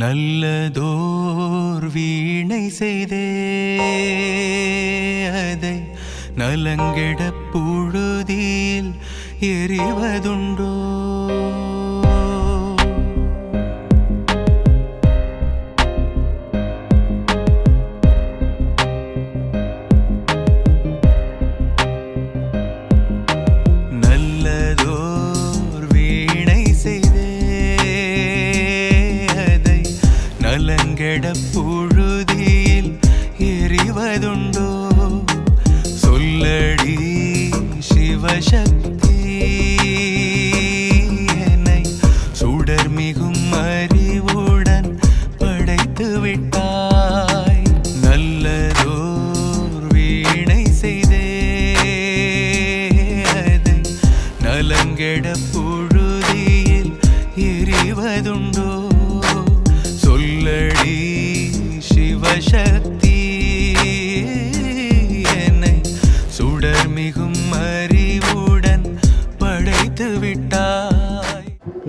நல்லதோர் வீணை செய்தே அதை நலங்கிட புழுதியில் எறிவதுண்டோ?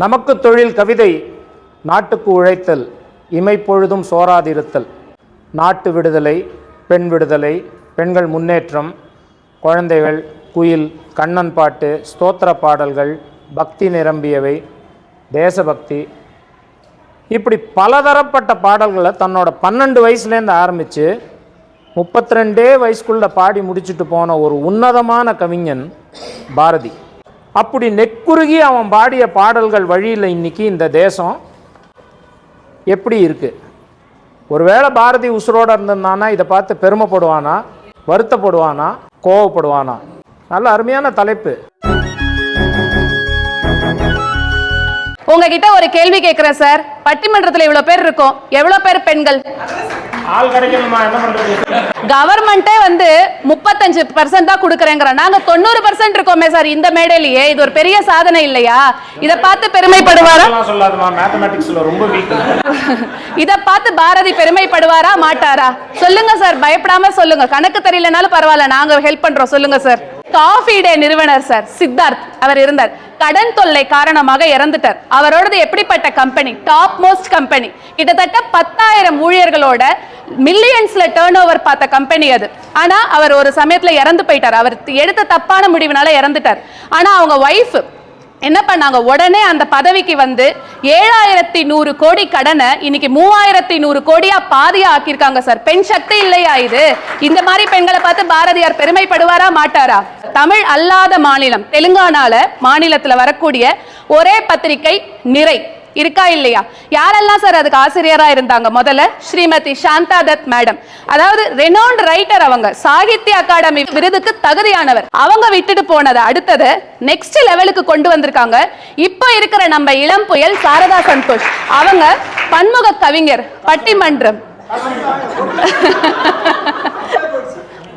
நமக்கு தொழில் கவிதை நாட்டுக்கு உழைத்தல் இமைப்பொழுதும் சோராதிருத்தல் நாட்டு விடுதலை பெண் விடுதலை பெண்கள் முன்னேற்றம் குழந்தைகள் குயில் கண்ணன் பாட்டு ஸ்தோத்திர பாடல்கள் பக்தி நிரம்பியவை தேசபக்தி. இப்படி பலதரப்பட்ட பாடல்களை தன்னோட பன்னெண்டு வயசுலேருந்து ஆரம்பித்து முப்பத்தி ரெண்டே வயசுக்குள்ளே பாடி முடிச்சுட்டு போன ஒரு உன்னதமான கவிஞன் பாரதி. அப்படி நெக்குருகி அவன் பாடிய பாடல்கள் வழியில் இன்னைக்கு இந்த தேசம் எப்படி இருக்குது ஒருவேளை பாரதி உசுரோடு இருந்திருந்தானா இதை பார்த்து பெருமைப்படுவானா? வருத்தப்படுவானா? கோவப்படுவானா? நல்ல அருமையான தலைப்பு. உங்ககிட்ட ஒரு கேள்வி கேட்கிறேன் சார். பட்டிமன்றத்துல இவ்வளவு பேர் இருக்கோம். எவ்வளவு பேர் பெண்கள்? கவர்மெண்டே வந்து முப்பத்தஞ்சு பர்சன்ட் தான் கொடுக்குறேங்கிறோம் நாங்க தொண்ணூறு பர்சன்ட் இருக்கோமே சார் இந்த மேடையிலேயே. இது ஒரு பெரிய சாதனை இல்லையா? இத பார்த்து பெருமைப்படுவாரா? இத பார்த்து பாரதி பெருமைப்படுவாரா மாட்டாரா? சொல்லுங்க சார். பயப்படாம சொல்லுங்க. கணக்கு தெரியலனாலும் பரவாயில்ல. நாங்க ஹெல்ப் பண்றோம். சொல்லுங்க சார். காஃபி டே நிறுவனர் சார் சித்தார்த் அவர் இருந்தார். கடன் தொல்லை காரணமாக இறந்துட்டார். அவரோடது எப்படிப்பட்ட கம்பெனி டாப் மோஸ்ட் கம்பெனி கிட்டத்தட்ட பத்தாயிரம் ஊழியர்களோட மில்லியன்ஸ்ல டேர்ன் ஓவர் பார்த்த கம்பெனி அது. ஆனா அவர் ஒரு சமயத்துல இறந்து போயிட்டார். அவர் எடுத்த தப்பான முடிவுனால இறந்துட்டார். ஆனா அவங்க ஒய்ஃப் என்ன பண்ணாங்க? உடனே அந்த பதவிக்கு வந்து ஏழாயிரத்தி நூறு கோடி கடனை இன்னைக்கு மூவாயிரத்தி நூறு கோடியா பாதியா ஆக்கியிருக்காங்க சார். பெண் சக்தி இல்லையா இது? இந்த மாதிரி பெண்களை பார்த்து பாரதியார் பெருமைப்படுவாரா மாட்டாரா? தமிழ் அல்லாத மாநிலம் தெலுங்கானால மாநிலத்துல வரக்கூடிய ஒரே பத்திரிகை நிறை. இருக்கா இல்லையா? யாரெல்லாம் சார் அதுக்கு ஆசிரியரா இருந்தாங்க? முதல்ல ஸ்ரீமதி சாந்தா தத் மேடம். அதாவது ரெனோன்ட் ரைட்டர் அவங்க. சாகித்ய அகாடமி விருதுக்கு தகுதியானவர். அவங்க விட்டுட்டு போனதை அடுத்தது நெக்ஸ்ட் லெவலுக்கு கொண்டு வந்திருக்காங்க. இப்போ இருக்கிற நம்ம இளம் புயல் சாரதா சந்தோஷ். அவங்க பன்முக கவிஞர் பட்டிமன்றம்.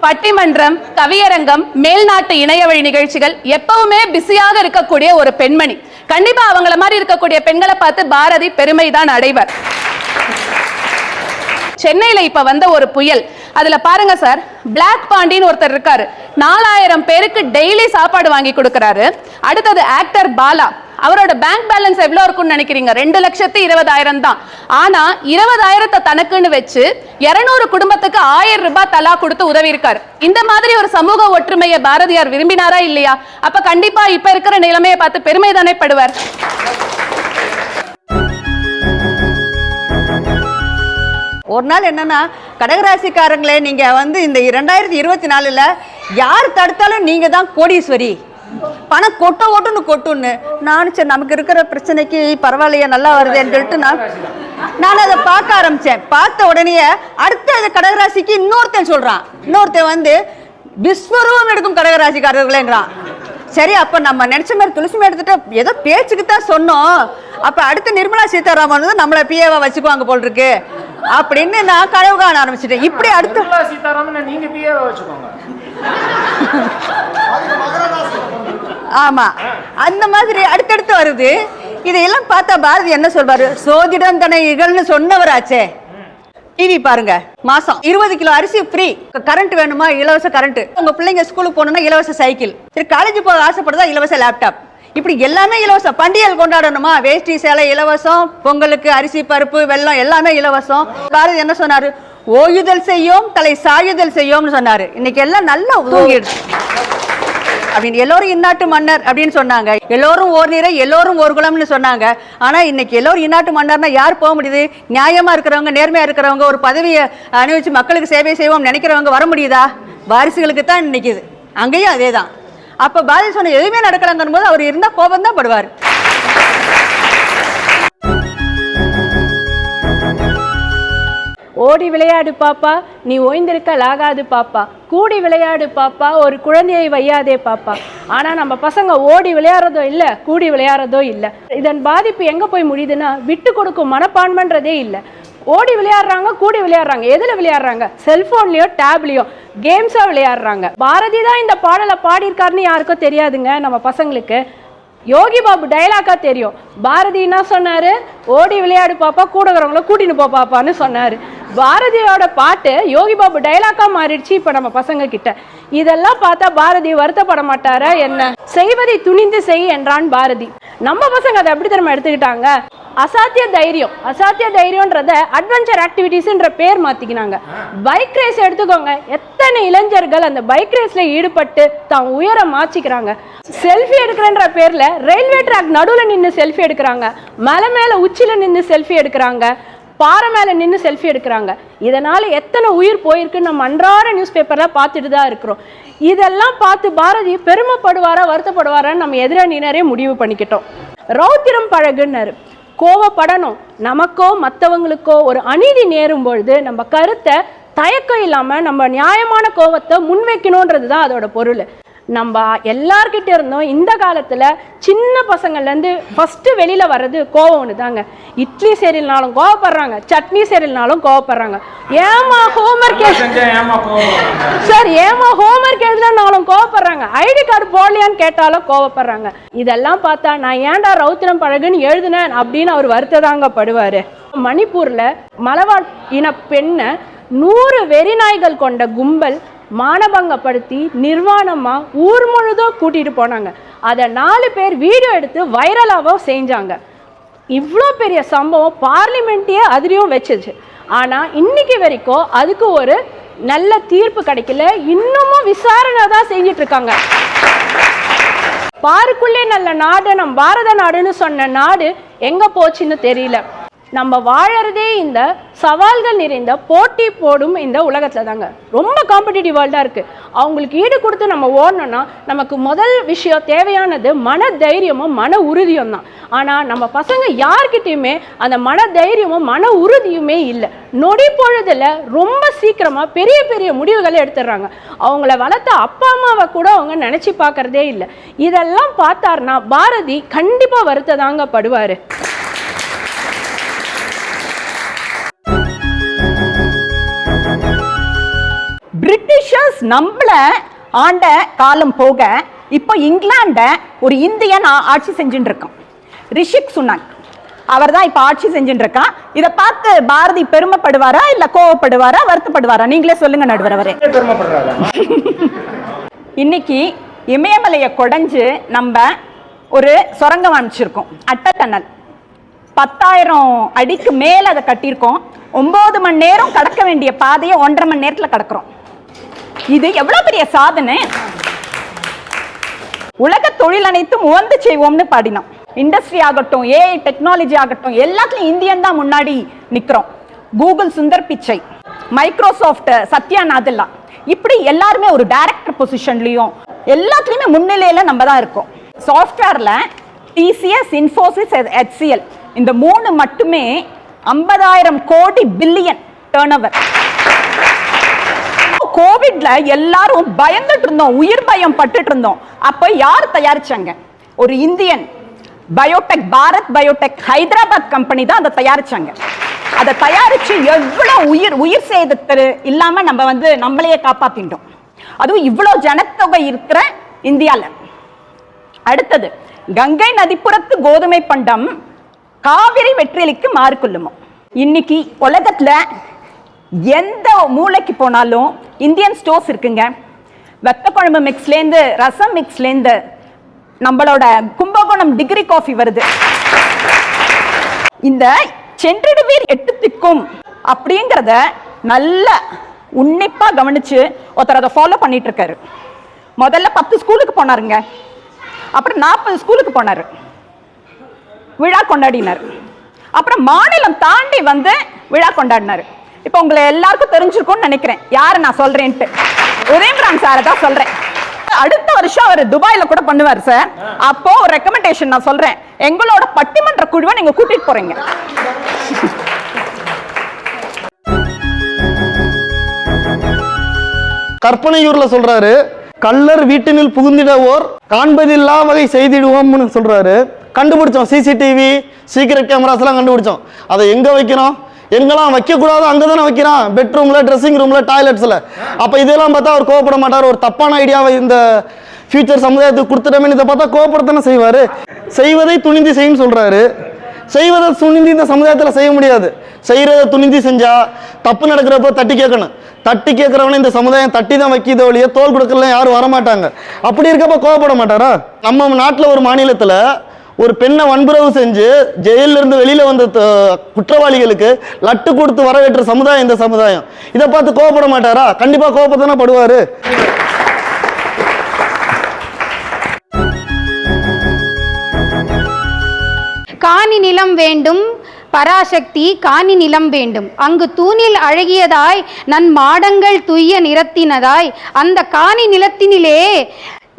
பட்டிமன்றம் கவியரங்கம் மேல்நாட்டு இணையவழி நிகழ்ச்சிகள் எப்பவுமே பிஸியாக இருக்கக்கூடிய ஒரு பெண்மணி. கண்டிப்பா அவங்கள மாதிரி இருக்கக்கூடிய பெண்களை பார்த்து பாரதி பெருமைதான் அடைவர். சென்னையில இப்ப வந்த ஒரு புயல். அதுல பாருங்க சார் பிளாக் பாண்டின்னு ஒருத்தர் இருக்காரு. நாலாயிரம் பேருக்கு டெய்லி சாப்பாடு வாங்கி கொடுக்கறாரு. அடுத்தது ஆக்டர் பாலா. அவரோட பேங்க் பேலன்ஸ் எவ்வளவு இருக்கும்னு நினைக்கிறீங்க? ரெண்டு லட்சத்தி இருபதாயிரம் தான். ஆனா இருபதாயிரத்தை தனக்குன்னு வச்சு இருநூறு குடும்பத்துக்கு ஆயிரம் ரூபாய் தலா கொடுத்து உதவி இருக்காரு. இந்த மாதிரி ஒரு சமூக ஒற்றுமையை பாரதியார் விரும்பினாரா இல்லையா? அப்ப கண்டிப்பா இப்ப இருக்கிற நிலைமையை பார்த்து பெருமை தானே படுவார். ஒரு நாள் என்னன்னா கடகராசிக்காரங்களே நீங்க வந்து இந்த இரண்டாயிரத்தி இருபத்தி நாலுல யார் தடுத்தாலும் நீங்க தான் கோடீஸ்வரி. பணம் கொட்ட ஓட்டுன்னு கொட்டுன்னு. நானும் சரி நமக்கு இருக்கிற பிரச்சனைக்கு பரவாயில்லையே நல்லா வருதேன்னு சொல்லிட்டு நான் நான் அதை பார்க்க ஆரம்பிச்சேன். பார்த்த உடனே அடுத்த அது கடகராசிக்கு இன்னொருத்தன் சொல்றான். இன்னொருத்தன் வந்து விஸ்வரூபம் எடுக்கும் கடகராசிக்காரர்களேங்கிறான் சரி அப்ப நம்ம நினைச்ச மாதிரி துளசி எடுத்துட்டு ஏதோ பேச்சுக்கு தான் சொன்னோம். அப்ப அடுத்து நிர்மலா சீதாராமன் வந்து நம்மள பிஏவா வச்சுக்குவாங்க போல் இருக்கு. அப்படின்னு நான் கனவு காண ஆரம்பிச்சிட்டேன். இப்படி அடுத்து சீதாராமன் நீங்க பிஏவை வச்சுக்கோங்க. ஆமா. அந்த மாதிரி அடுத்தடுத்து வருது. இதையெல்லாம் பார்த்தா பாரதி என்ன சொல்வாரு? சோதிடம் தன்னை இகழ்னு சொன்னவராச்சே. டிவி பாருங்க. மாசம் இருபது கிலோ அரிசி ஃப்ரீ கரண்ட் வேணுமா? இலவச கரண்ட் உங்க பிள்ளைங்க ஸ்கூலுக்கு போகணும்னா இலவச சைக்கிள் சரி காலேஜ் போக ஆசைப்படுதா? இலவச லேப்டாப் இப்படி எல்லாமே இலவசம். பண்டிகைகள் கொண்டாடணுமா? வேஷ்டி சேலை இலவசம். பொங்கலுக்கு அரிசி பருப்பு வெல்லம் எல்லாமே இலவசம். பாரதி என்ன சொன்னாரு? ஓயுதல் செய்யும் தலை சாயுதல் செய்யும்னு சொன்னாரு. இன்னைக்கு எல்லாம் நல்லா தூங்கிடுச்சு. அப்படின்னு. எல்லோரும் இந்நாட்டு மன்னர் அப்படின்னு சொன்னாங்க. எல்லோரும் ஓர் நிறை எல்லோரும் ஒரு குலம்னு சொன்னாங்க. ஆனா இன்னைக்கு எல்லோரும் இந்நாட்டு மன்னர்னா யார் போக முடியுது? நியாயமா இருக்கிறவங்க நேர்மையா இருக்கிறவங்க ஒரு பதவியை அனுபவிச்சு மக்களுக்கு சேவை செய்வோம் நினைக்கிறவங்க வர முடியுதா? வாரிசுகளுக்கு தான் நிற்கிது அங்கேயும் அதே தான் அப்போ பாரதி சொன்ன எதுவுமே நடக்கலங்கும் போது அவர் இருந்தால் கோபம் தான் படுவார். ஓடி விளையாடு பாப்பா. நீ ஓய்ந்திருக்கலாகாது பாப்பா. கூடி விளையாடு பாப்பா. ஒரு குழந்தையை வையாதே பாப்பா. ஆனால் நம்ம பசங்க ஓடி விளையாடுறதோ இல்லை கூடி விளையாடுறதோ இல்லை. இதன் பாதிப்பு எங்கே போய் முடியுதுன்னா விட்டு கொடுக்கும் மனப்பான்மைன்றதே இல்லை. ஓடி விளையாடுறாங்க கூடி விளையாடுறாங்க. எதில் விளையாடுறாங்க? செல்ஃபோன்லேயோ டேப்லேயோ கேம்ஸாக விளையாடுறாங்க. பாரதி தான் இந்த பாடலை பாடியிருக்காருன்னு யாருக்கும் தெரியாதுங்க நம்ம பசங்களுக்கு. யோகி பாபு டைலாக்காக தெரியும். பாரதி என்ன சொன்னார்? ஓடி விளையாடு பாப்பா கூடகிறவங்கள கூட்டின்னு போ பாப்பான்னு சொன்னார். பாரதியோட பாட்டு யோகி பாபு டைலாக்கா மாறிடுச்சு இப்ப நம்ம பசங்க கிட்ட இதெல்லாம் பார்த்தா பாரதி வருத்தப்பட மாட்டாரா என்ன? செய்வதை துணிந்து செய் என்றான் பாரதி. நம்ம பசங்க அதை எப்படி தெரியுமா எடுத்துக்கிட்டாங்க? அசாத்திய தைரியம். அசாத்திய தைரியன்றத அட்வென்ச்சர் ஆக்டிவிட்டிஸ்ன்ற பேர் மாத்திக்கினாங்க. பைக் ரேஸ் எடுத்துக்கோங்க. எத்தனை இளைஞர்கள் அந்த பைக் ரேஸ்ல ஈடுபட்டு தான் உயரம் மாச்சிக்கிறாங்க செல்ஃபி எடுக்கிறன்ற பேர்ல ரயில்வே ட்ராக் நடுவுல நின்னு செல்ஃபி எடுக்கிறாங்க. மலை மேல உச்சில நின்னு செல்ஃபி எடுக்கிறாங்க. பாறை மேலே நின்று செல்ஃபி எடுக்கிறாங்க. இதனால் எத்தனை உயிர் போயிருக்குன்னு நம்ம அன்றாட நியூஸ் பேப்பரில் பார்த்துட்டு தான் இருக்கிறோம். இதெல்லாம் பார்த்து பாரதி பெருமைப்படுவாரா வருத்தப்படுவாரான்னு நம்ம எதிரணியினரே முடிவு பண்ணிக்கிட்டோம். ரௌத்திரம் பழகுன்னாரு. கோவப்படணும். நமக்கோ மற்றவங்களுக்கோ ஒரு அநீதி நேரும் பொழுது நம்ம கருத்தை தயக்கம் இல்லாமல் நம்ம நியாயமான கோவத்தை முன்வைக்கணுன்றது தான் அதோட பொருள். நம்ம எல்லார்கிட்ட இருந்தும் இந்த காலத்துல சின்ன பசங்கள்ல இருந்து ஃபர்ஸ்ட் வெளியில வர்றது கோவம் ஒன்று தாங்க இட்லி சரியில்னாலும் கோவப்படுறாங்க சட்னி சரியில்னாலும் கோவப்படுறாங்க. ஏமா ஹோம்ஒர்க் சார் ஏமா ஹோம்ஒர்க் எழுதலனாலும் கோவப்படுறாங்க. ஐடி கார்டு போடலையான்னு கேட்டாலும் கோவப்படுறாங்க. இதெல்லாம் பார்த்தா நான் ஏன்டா ரௌத்திரம் பழகுன்னு எழுதுனேன் அப்படின்னு அவர் வருத்ததாங்க படுவாரு. மணிப்பூர்ல மலவாழ் இன பெண்ணை நூறு வெறிநாய்கள் கொண்ட கும்பல் மானபங்கப்படுத்தி நிர்வாணமாக ஊர் முழுதும் கூட்டிகிட்டு போனாங்க. அதை நாலு பேர் வீடியோ எடுத்து வைரலாகவும் செஞ்சாங்க. இவ்வளோ பெரிய சம்பவம் பார்லிமெண்ட்டையே அதிரியும் வச்சுச்சு. ஆனால் இன்னைக்கு வரைக்கும் அதுக்கு ஒரு நல்ல தீர்ப்பு கிடைக்கல. இன்னமும் விசாரணை தான் செஞ்சிட்டு இருக்காங்க. பாருக்குள்ளே நல்ல நாடு நம் பாரத நாடுன்னு சொன்ன நாடு எங்கே போச்சுன்னு தெரியல. நம்ம வாழறதே இந்த சவால்கள் நிறைந்த போட்டி போடும் இந்த உலகத்தில் தாங்க ரொம்ப காம்படிட்டிவ் வேர்ல்டாக இருக்குது அவங்களுக்கு ஈடு கொடுத்து நம்ம ஓடணும்னா நமக்கு முதல் விஷயம் தேவையானது மன தைரியமும் மன உறுதியும் தான் ஆனால் நம்ம பசங்க யார்கிட்டயுமே அந்த மன தைரியமும் மன உறுதியுமே இல்லை. நொடி பொழுதில் ரொம்ப சீக்கிரமாக பெரிய பெரிய முடிவுகளை எடுத்துடுறாங்க. அவங்கள வளர்த்த அப்பா அம்மாவை கூட அவங்க நினச்சி பார்க்குறதே இல்லை. இதெல்லாம் பார்த்தாருன்னா பாரதி கண்டிப்பா வருத்ததாங்க படுவார். பிரிட்டிஷர்ஸ் நம்மள ஆண்ட காலம் போக இப்போ இங்கிலாண்ட ஒரு இந்தியன் ஆட்சி செஞ்சுட்டு இருக்கான் ரிஷிக் சுனக். அவர் தான் இப்போ ஆட்சி செஞ்சுட்டு இருக்கான் இதை பார்த்து பாரதி பெருமைப்படுவாரா இல்ல கோவப்படுவாரா வருத்தப்படுவாரா? நீங்களே சொல்லுங்க நடுவர் அவரே. இன்னைக்கு இமயமலையை கொடைஞ்சு நம்ம ஒரு சுரங்கம் அமைச்சிருக்கோம் அட்ட டனல் பத்தாயிரம் அடிக்கு மேல அதை கட்டியிருக்கோம். ஒன்பது மணி நேரம் கடக்க வேண்டிய பாதையை ஒன்றரை மணி நேரத்துல கடக்கிறோம். இது எவ்வளவு பெரிய சாதனை? உலக தொழில் அனைத்தும் உவந்து செய்வோம்னு பாடினோம். இண்டஸ்ட்ரி ஆகட்டும் ஏஐ டெக்னாலஜி ஆகட்டும் எல்லாத்துலயும் இந்தியன் தான் முன்னாடி நிக்கிறோம். கூகுள் சுந்தர் பிச்சை மைக்ரோசாஃப்ட் சத்யா நாதல்லா இப்படி எல்லாருமே ஒரு டைரக்டர் பொசிஷன்லயும் எல்லாத்துலயுமே முன்னிலையில நம்ம தான் இருக்கோம். சாஃப்ட்வேர்ல டிசிஎஸ் இன்ஃபோசிஸ் ஹெச்சிஎல் இந்த மூணு மட்டுமே ஐம்பதாயிரம் கோடி பில்லியன் டேர்ன் கோவிட்ல எல்லாரும் பயந்துட்டு இருந்தோம் உயிர் பயம் பட்டுட்டு இருந்தோம். அப்ப யார் தயாரிச்சாங்க? ஒரு Indian biotech Bharat biotech Hyderabad company தான் அதை தயாரிச்சாங்க. அதை தயாரிச்சு எவ்வளவு உயிர் உயிர் சேதத்து இல்லாம நம்ம வந்து நம்மளையே காப்பாத்திட்டோம். அதுவும் இவ்வளவு ஜனத்தொகை இருக்கிற இந்தியால. அடுத்தது கங்கை நதிப்புறத்து கோதுமை பண்டம் காவிரி வெற்றிலைக்கு மாறுக்கொள்ளுமோ இன்னைக்கு உலகத்துல எந்த மூளைக்கு போனாலும் இந்தியன் ஸ்டோர்ஸ் இருக்குங்க. வெத்த குழம்பு மிக்ஸ்லேருந்து ரசம் மிக்ஸ்லேருந்து நம்மளோட கும்பகோணம் டிகிரி காஃபி வருது. இந்த சென்றிடுவீர் எட்டு திக்கும் அப்படிங்கிறத நல்ல உன்னிப்பாக கவனிச்சு ஒருத்தர் அதை ஃபாலோ பண்ணிட்டு இருக்காரு முதல்ல பத்து ஸ்கூலுக்கு போனாருங்க. அப்புறம் நாற்பது ஸ்கூலுக்கு போனாரு. விழா கொண்டாடினார். அப்புறம் மாநிலம் தாண்டி வந்து விழா கொண்டாடினாரு. இப்போ உங்களை எல்லாருக்கும் தெரிஞ்சிருக்கும்னு நினைக்கிறேன். யாரு நான் சொல்றேன்ட்டு? உதயபிராம் சாரை தான் சொல்றேன். அடுத்த வருஷம் அவர் துபாயில கூட பண்ணுவார் சார் அப்போ ஒரு ரெக்கமெண்டேஷன் நான் சொல்றேன். எங்களோட பட்டிமன்ற குழுவை நீங்க கூட்டிட்டு போறீங்க. கற்பனையூர்ல சொல்றாரு கள்ளர் வீட்டினில் புகுந்திடவோர் காண்பதில்லா வகை செய்திடுவோம்னு சொல்றாரு. கண்டுபிடிச்சோம் சிசிடிவி சீக்கிரம் கேமராஸ் எல்லாம் கண்டுபிடிச்சோம். அதை எங்க வைக்கிறோம்? எங்கெல்லாம் வைக்கக்கூடாது அங்கே தானே வைக்கிறான். பெட்ரூமில் ட்ரெஸ்ஸிங் ரூமில் டாய்லெட்ஸில் அப்போ இதெல்லாம் பார்த்தா அவர் கோவப்பட மாட்டார். ஒரு தப்பான ஐடியாவை இந்த ஃபியூச்சர் சமுதாயத்துக்கு கொடுத்துட்டோமே இதை பார்த்தா கோவப்படத்தானே செய்வார். செய்வதை துணிந்து செய்யும் சொல்கிறாரு செய்வதை துணிந்து இந்த சமுதாயத்தில் செய்ய முடியாது. செய்கிறத துணிந்து செஞ்சால் தப்பு நடக்கிறப்போ தட்டி கேட்கணும். தட்டி கேட்குறவனே இந்த சமுதாயம் தட்டி தான் வைக்கிதோ ஒழிய தோல் கொடுக்கலாம் யாரும் வரமாட்டாங்க. அப்படி இருக்கப்போ கோவப்பட மாட்டாரா? நம்ம நாட்டில் ஒரு மாநிலத்தில் ஒரு பெண்ணை வன்புறவு செஞ்சு ஜெயிலிருந்து வெளியில் வெளியில வந்த குற்றவாளிகளுக்கு லட்டு கொடுத்து வரவேற்ற சமுதாயம் இந்த சமுதாயம். இதை பார்த்து கோவப்பட மாட்டாரா? கண்டிப்பா கோவப்பதானே படுவாரு. காணி நிலம் வேண்டும் பராசக்தி காணி நிலம் வேண்டும். அங்கு தூணில் அழகியதாய் நன் மாடங்கள் துய்ய நிறத்தினதாய் அந்த காணி நிலத்தினிலே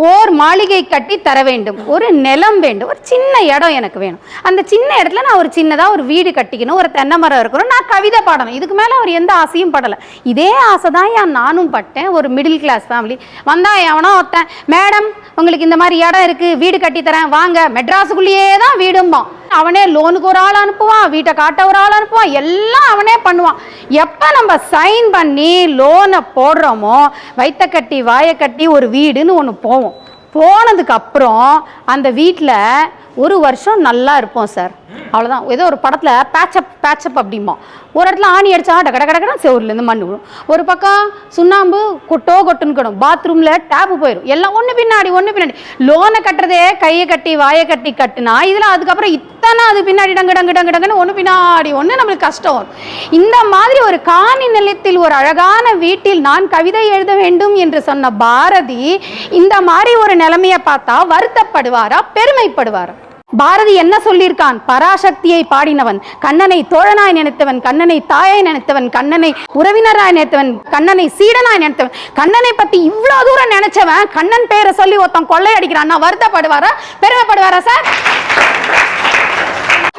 ஓர் மாளிகை கட்டி தர வேண்டும். ஒரு நிலம் வேண்டும். ஒரு சின்ன இடம் எனக்கு வேணும். அந்த சின்ன இடத்துல நான் ஒரு சின்னதாக ஒரு வீடு கட்டிக்கணும். ஒரு தென்னை மரம் இருக்கணும். நான் கவிதை பாடணும். இதுக்கு மேலே அவர் எந்த ஆசையும் படலை. இதே ஆசை தான் ஏன் நானும் பட்டேன். ஒரு மிடில் கிளாஸ் ஃபேமிலி வந்தால் எவனோ ஒருத்தன் மேடம் உங்களுக்கு இந்த மாதிரி இடம் இருக்குது வீடு கட்டி தரேன். வாங்க. மெட்ராஸுக்குள்ளேயே தான் வீடும்பான். அவனே லோனுக்கு ஒரு ஆள் அனுப்புவான் வீட்டை காட்ட ஒரு ஆள் அனுப்புவான் எல்லாம் அவனே பண்ணுவான். எப்போ நம்ம சைன் பண்ணி லோனை போடுறோமோ வைத்த கட்டி வாயை கட்டி ஒரு வீடுன்னு ஒன்று போவோம். போனதுக்கு அப்புறம் அந்த வீட்டில் ஒரு வருஷம் நல்லா இருப்போம் சார். அவ்வளோதான் ஏதோ ஒரு படத்தில் பேச்சப் பேச்சப் அப்படிமா ஒரு இடத்துல ஆணி அடிச்சா டக டக டகடா செவுர்லேருந்து மண் விழும். ஒரு பக்கம் சுண்ணாம்பு கொட்டோ கொட்டுன்னு பாத்ரூமில் டேப்பு போயிடும் எல்லாம் ஒன்று பின்னாடி ஒன்று பின்னாடி. லோனை கட்டுறதே கையை கட்டி வாயை கட்டி கட்டுனா இதில் அதுக்கப்புறம் இத்தனை அது பின்னாடி டங்கு டங்கு டங்கு டங்குன்னு ஒன்று பின்னாடி ஒன்று நம்மளுக்கு கஷ்டம் வரும். இந்த மாதிரி ஒரு காணி நிலையத்தில் ஒரு அழகான வீட்டில் நான் கவிதை எழுத வேண்டும் என்று சொன்ன பாரதி இந்த மாதிரி ஒரு நிலைமையை பார்த்தா வருத்தப்படுவாரா பெருமைப்படுவாரா? பாரதி என்ன சொல்லியிருக்கான்? பராசக்தியை பாடினவன் கண்ணனை தோழனாய் நினைத்தவன் கண்ணனை தாயாய் நினைத்தவன் கண்ணனை உறவினராய் நினைத்தவன் கண்ணனை சீடனாய் நினைத்தவன் கண்ணனை பத்தி இவ்வளவு தூரம் நினைச்சவன் கண்ணன் பேரை சொல்லி ஒருத்தன் கொள்ளையடிக்கிறான்னா வருத்தப்படுவாரா? பெருமைப்படுவாரா சார்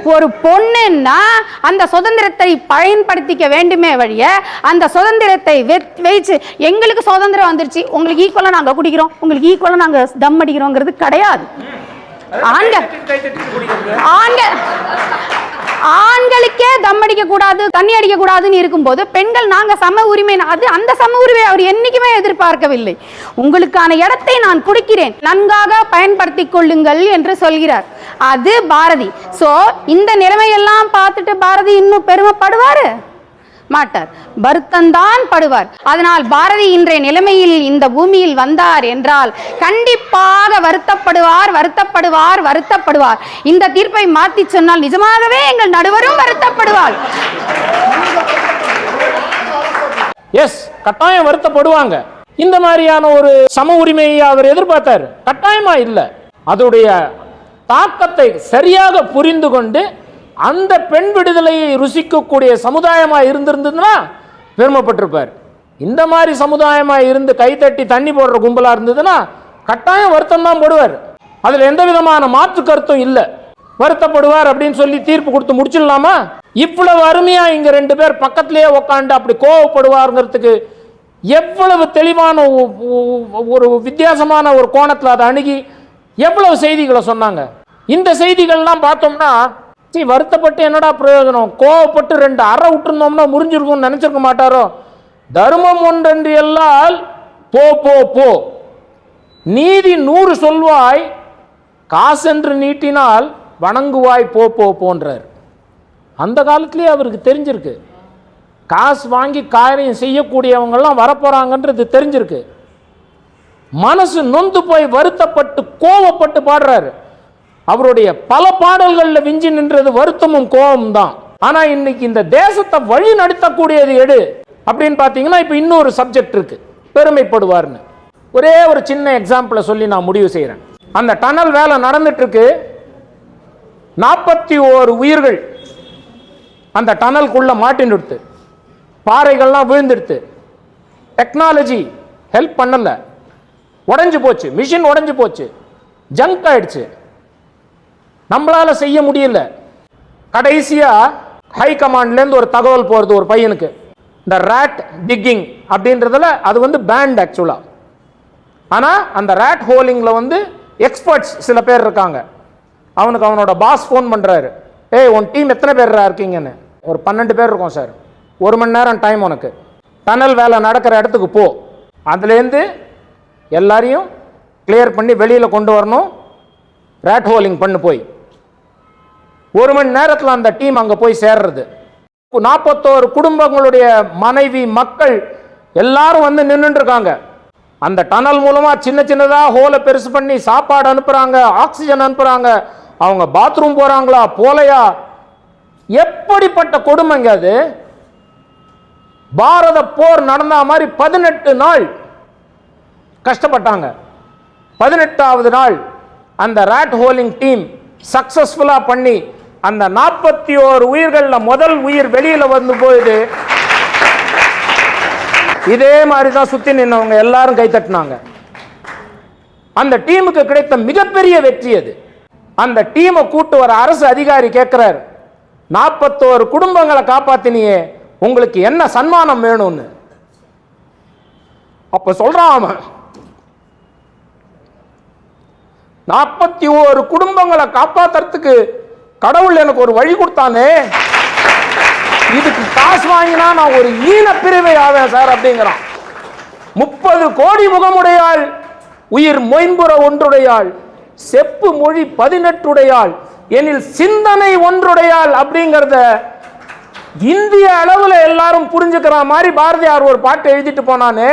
ஒரு பொண்ணுன்னா அந்த சுதந்திரத்தை பயன்படுத்திக்க வேண்டுமே வழிய அந்த சுதந்திரத்தை வெ- வைச்சு எங்களுக்கு சுதந்திரம் வந்துருச்சு உங்களுக்கு ஈக்குவலாக நாங்கள் குடிக்கிறோம் உங்களுக்கு ஈக்குவலாக நாங்கள் தம் அடிக்கிறோங்கிறது கிடையாது. ஆண்கள் ஆண்கள் ஆண்களுக்கே தம் அடிக்க கூடாது தண்ணி அடிக்க கூடாதுன்னு இருக்கும்போது பெண்கள் நாங்க சம உரிமை அது அந்த சம உரிமை அவர் என்னைக்குமே எதிர்பார்க்கவில்லை. உங்களுக்கான இடத்தை நான் கொடுக்கிறேன். நன்காக பயன்படுத்தி கொள்ளுங்கள் என்று சொல்கிறார். அது பாரதி. சோ இந்த நிலைமையெல்லாம் பார்த்துட்டு பாரதி இன்னும் பெருமைப்படுவாரு? மாட்டார். வருத்தந்தான் படுவார். அதனால் பாரதி இன்றைய நிலைமையில் இந்த பூமியில் வந்தார் என்றால் கண்டிப்பாக வருத்தப்படுவார் வருத்தப்படுவார் வருத்தப்படுவார். இந்த தீர்ப்பை மாற்றி சொன்னால் நிஜமாகவே எங்கள் நடுவரும் வருத்தப்படுவார். எஸ் கட்டாயம் வருத்தப்படுவாங்க. இந்த மாதிரியான ஒரு சம உரிமையை அவர் எதிர்பார்த்தார். கட்டாயமா இல்லை. அதோடைய தாக்கத்தை சரியாக புரிந்து கொண்டு அந்த பெண் விடுதலையை ருசிக்கக்கூடிய சமுதாயமாக இருந்திருந்ததுன்னா பெருமைப்பட்டிருப்பார். இந்த மாதிரி சமுதாயமாக இருந்து கைத்தட்டி தண்ணி போடுற கும்பலாக இருந்ததுன்னா கட்டாயம் வருத்தம் தான் போடுவார். அதில் எந்த விதமான மாற்று கருத்தும் இல்லை. வருத்தப்படுவார் அப்படின்னு சொல்லி தீர்ப்பு கொடுத்து முடிச்சிடலாமா? இவ்வளவு அருமையாக இங்கே ரெண்டு பேர் பக்கத்திலேயே உக்காந்து அப்படி கோவப்படுவாருங்கிறதுக்கு எவ்வளவு தெளிவான ஒரு வித்தியாசமான ஒரு கோணத்தில் அதை அணுகி எவ்வளவு செய்திகளை சொன்னாங்க. இந்த செய்திகள்லாம் பார்த்தோம்னா சீ வருத்தப்பட்டு என்னடா பிரயோஜனம்? கோவப்பட்டு ரெண்டு அறை விட்டுருந்தோம்னா முறிஞ்சிருக்கும்னு நினச்சிருக்க மாட்டாரோ? தர்மம் ஒன்றென்று எல்லால் போ போ போ. நீதி நூறு சொல்வாய் காசென்று நீட்டினால் வணங்குவாய் போ போ போன்றார். அந்த காலத்திலேயே அவருக்கு தெரிஞ்சிருக்கு. காசு வாங்கி காரியம் செய்யக்கூடியவங்கெல்லாம் வரப்போறாங்கன்றது தெரிஞ்சிருக்கு. மனசு நொந்து போய் வருத்தப்பட்டு கோவப்பட்டு பாடுறாரு. அவருடைய பல பாடல்களில் விஞ்சி நின்றது வருத்தமும் கோபமும் தான் ஆனா இன்னைக்கு இந்த தேசத்தை வழி நடத்தக்கூடியது எடு அப்படின்னு பார்த்தீங்கன்னா இப்போ இன்னொரு சப்ஜெக்ட் இருக்கு. பெருமைப்படுவார்னு. ஒரே ஒரு சின்ன எக்ஸாம்பிளை சொல்லி நான் முடிவு செய்கிறேன் அந்த டனல் வேலை நடந்துட்டு இருக்கு நாற்பத்தி ஓரு உயிர்கள் அந்த டனலுக்குள்ள மாட்டின்னுடுத்து பாறைகள்லாம் விழுந்துடுத்து. டெக்னாலஜி ஹெல்ப் பண்ணலை. உடஞ்சி போச்சு. மிஷின் உடஞ்சி போச்சு. ஜங்க் ஆயிடுச்சு. நம்மளால் செய்ய முடியல. கடைசியாக ஹை கமாண்ட்லேருந்து ஒரு தகவல் போகிறது ஒரு பையனுக்கு. இந்த ரேட் டிக்கிங் அப்படின்றதுல அது வந்து பேண்ட் ஆக்சுவலாக ஆனால் அந்த ரேட் ஹோலிங்கில் வந்து எக்ஸ்பர்ட்ஸ் சில பேர் இருக்காங்க. அவனுக்கு அவனோட பாஸ் ஃபோன் பண்ணுறாரு ஏய் உன் டீம் எத்தனை பேர் இருக்கீங்கன்னு? ஒரு பன்னெண்டு பேர் இருக்கோம் சார் ஒரு மணி நேரம் டைம் உனக்கு. டனல் வேலை நடக்கிற இடத்துக்கு போ. அதுலேருந்து எல்லாரையும் கிளியர் பண்ணி வெளியில் கொண்டு வரணும். ரேட் ஹோலிங் பண்ணு போய். ஒரு மணி நேரத்தில் அந்த டீம் அங்கே போய் சேர்றது. நாற்பத்தோரு குடும்பங்களுடைய மனைவி மக்கள் எல்லாரும் வந்து நின்றுட்டு இருக்காங்க அந்த டனல் மூலமாக சின்ன சின்னதாக ஹோலை பெருசு பண்ணி சாப்பாடு அனுப்புகிறாங்க ஆக்சிஜன் அனுப்புகிறாங்க அவங்க பாத்ரூம் போகிறாங்களா போலையா? எப்படிப்பட்ட கொடுமைங்க அது? பாரத போர் நடந்த மாதிரி பதினெட்டு நாள் கஷ்டப்பட்டாங்க. பதினெட்டாவது நாள் அந்த ரேட் ஹோலிங் டீம் சக்சஸ்ஃபுல்லாக பண்ணி அந்த நாற்பத்தி ஓரு உயிர்களில் முதல் உயிர் வெளியில வந்து போயிடு இதே மாதிரி தான் சுத்தி நின்றவங்க எல்லாரும் கைத்தட்டினாங்க அந்த டீமுக்கு கிடைத்த மிகப்பெரிய வெற்றி அது. அந்த டீமை கூட்டு வர அரசு அதிகாரி கேட்குறார் நாற்பத்தோரு குடும்பங்களை காப்பாத்தினியே உங்களுக்கு என்ன சன்மானம் வேணும்னு? அப்ப சொல்றான் அவன் நாற்பத்தி ஓரு குடும்பங்களை காப்பாத்துறதுக்கு கடவுள் எனக்கு ஒரு வழி கொடுத்தானே? இதுக்கு காசு வாங்கினா நான் ஒரு ஈன பிரிவை ஆவேன் சார் அப்படிங்கிறான். முப்பது கோடி முகமுடையாள் உயிர் மொயம்புற ஒன்றுடையாள் செப்பு மொழி பதினெட்டுடையாள் எனில் சிந்தனை ஒன்றுடையாள் அப்படிங்கிறத இந்திய அளவில் எல்லாரும் புரிஞ்சுக்கிற மாதிரி பாரதியார் ஒரு பாட்டு எழுதிட்டு போனானே.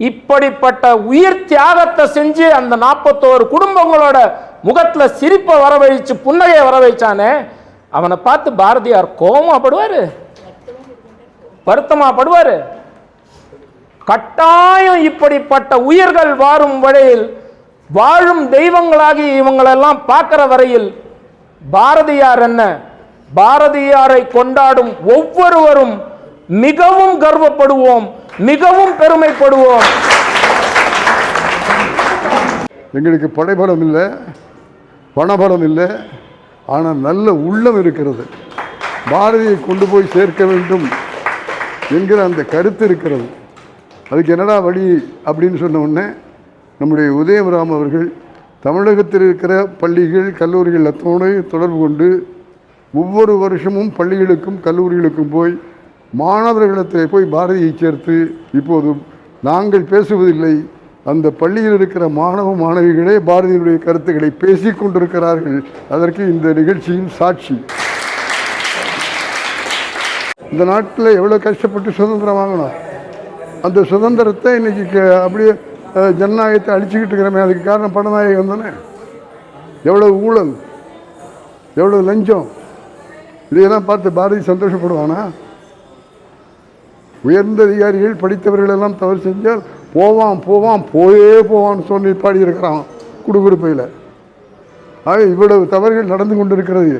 இப்படிப்பட்ட உயிர் தியாகத்தை செஞ்சு அந்த நாற்பத்தோரு குடும்பங்களோட முகத்துல சிரிப்பை வரவழைச்சு புன்னகையை வரவழைச்சானே அவனை பார்த்து பாரதியார் கோபமாப்படுவார் வருத்தமாப்படுவார். கட்டாயம் இப்படிப்பட்ட உயிர்கள் வாழும் வழியில் வாழும் தெய்வங்களாகி இவங்களெல்லாம் பார்க்குற வரையில் பாரதியார் என்ன? பாரதியாரை கொண்டாடும் ஒவ்வொருவரும் மிகவும் கர்வப்படுவோம் மிகவும் பெருமைப்படுவோம். எங்களுக்கு படைபலம் இல்லை. பணபலம் இல்லை ஆனால் நல்ல உள்ளம் இருக்கிறது. பாரதியை கொண்டு போய் சேர்க்க வேண்டும் என்கிற அந்த கருத்து இருக்கிறது. அதுக்கு என்னடா வழி அப்படின்னு சொன்ன உடனே நம்முடைய உதயமராம் அவர்கள் தமிழகத்தில் இருக்கிற பள்ளிகள் கல்லூரிகள் அத்தோடு தொடர்பு கொண்டு ஒவ்வொரு வருஷமும் பள்ளிகளுக்கும் கல்லூரிகளுக்கும் போய் மாணவர்களிடத்தில் போய் பாரதியை சேர்த்து இப்போது நாங்கள் பேசுவதில்லை அந்த பள்ளியில் இருக்கிற மாணவ மாணவிகளே பாரதியுடைய கருத்துக்களை பேசி கொண்டிருக்கிறார்கள். அதற்கு இந்த நிகழ்ச்சியின் சாட்சி. இந்த நாட்டில் எவ்வளோ கஷ்டப்பட்டு சுதந்திரம் வாங்கினோம்? அந்த சுதந்திரத்தை இன்னைக்கு அப்படியே ஜனநாயகத்தை அழிச்சிக்கிட்டு இருக்கிறோமே அதுக்கு காரணம் பணநாயகம் தானே? எவ்வளோ ஊழல்? எவ்வளோ லஞ்சம்? இதையெல்லாம் பார்த்து பாரதி சந்தோஷப்படுவானா? உயர்ந்த அதிகாரிகள் படித்தவர்கள் எல்லாம் தவறு செஞ்சால் போவான் போவான் போயே போவான்னு சொல்லி பாடியிருக்கிறான் குடுகுடுப்பையில். ஆக இவ்வளவு தவறுகள் நடந்து கொண்டிருக்கிறது.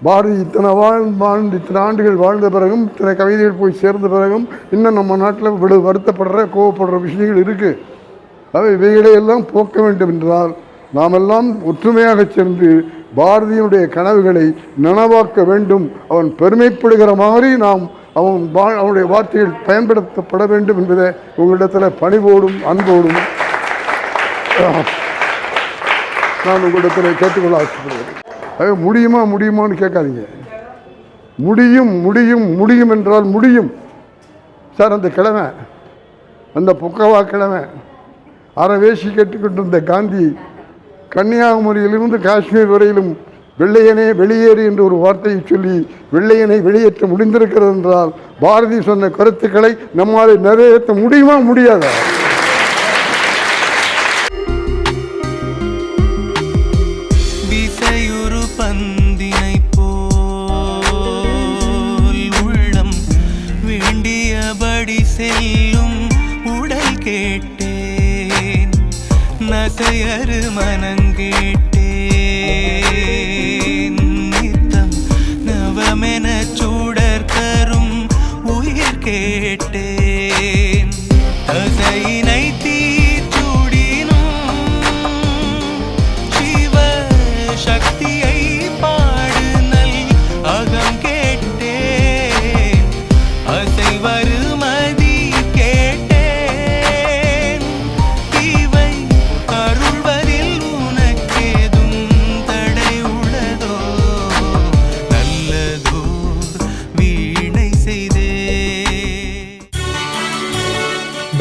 பாரதி இத்தனை வாழ் வாழ்ந்து இத்தனை ஆண்டுகள் வாழ்ந்த பிறகும் இத்தனை கவிதைகள் போய் சேர்ந்த பிறகும் இன்னும் நம்ம நாட்டில் இவ்வளவு வருத்தப்படுற கோவப்படுற விஷயங்கள் இருக்குது அவை இவைகளை எல்லாம் போக்க வேண்டும் என்றால் நாமெல்லாம் ஒற்றுமையாக சேர்ந்து பாரதியினுடைய கனவுகளை நனவாக்க வேண்டும். அவன் பெருமைப்படுகிற மாதிரி நாம் அவன் வா அவனுடைய வார்த்தைகள் பயன்படுத்தப்பட வேண்டும் என்பதை உங்களிடத்தில் பணிவோடும் அன்போடும் நான் உங்களிடத்தில் கேட்டுக்கொள்ள ஆசைப்படுகிறேன். முடியுமா முடியுமான்னு கேட்காதீங்க. முடியும் முடியும் முடியும் என்றால் முடியும். சார் அந்த கிழமை அந்த புக்கவா கிழமை அறவேசி கேட்டுக்கொண்டிருந்த காந்தி கன்னியாகுமரியிலிருந்து காஷ்மீர் வரையிலும் வெள்ளையனே வெளியேறு என்று ஒரு வார்த்தையை சொல்லி வெள்ளையனை வெளியேற்ற முடிந்திருக்கிறது என்றால் பாரதி சொன்ன கருத்துக்களை நம்மால் நிறைவேற்ற முடியுமா முடியாதா? வேண்டியபடி செல்லும் உடல் கேட்டேன். நசையறு மனங்கேட்டேன்.